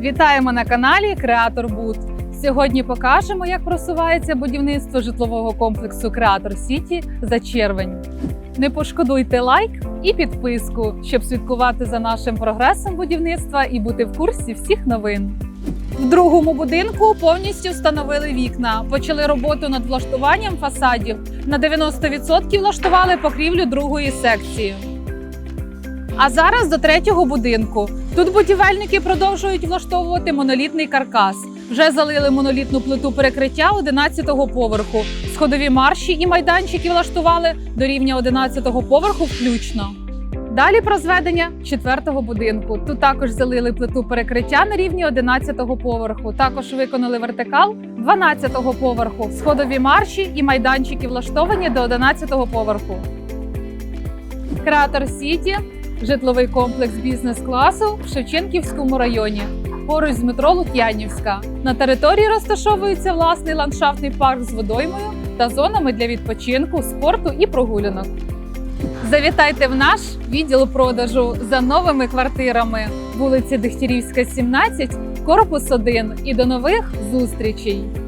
Вітаємо на каналі Креатор Буд. Сьогодні покажемо, як просувається будівництво житлового комплексу Креатор Сіті за червень. Не пошкодуйте лайк і підписку, щоб слідкувати за нашим прогресом будівництва і бути в курсі всіх новин. В другому будинку повністю встановили вікна, почали роботу над влаштуванням фасадів. На 90% влаштували покрівлю другої секції. А зараз до третього будинку. Тут будівельники продовжують влаштовувати монолітний каркас. Вже залили монолітну плиту перекриття 11-го поверху. Сходові марші і майданчики влаштували до рівня 11-го поверху включно. Далі про зведення четвертого будинку. Тут також залили плиту перекриття на рівні 11-го поверху. Також виконали вертикал 12-го поверху. Сходові марші і майданчики влаштовані до 11-го поверху. Креатор Сіті житловий комплекс бізнес-класу в Шевченківському районі. Поруч з метро Лук'янівська. На території розташовується власний ландшафтний парк з водоймою та зонами для відпочинку, спорту і прогулянок. Завітайте в наш відділ продажу за новими квартирами вулиці Дегтярівська, 17, корпус 1 і до нових зустрічей!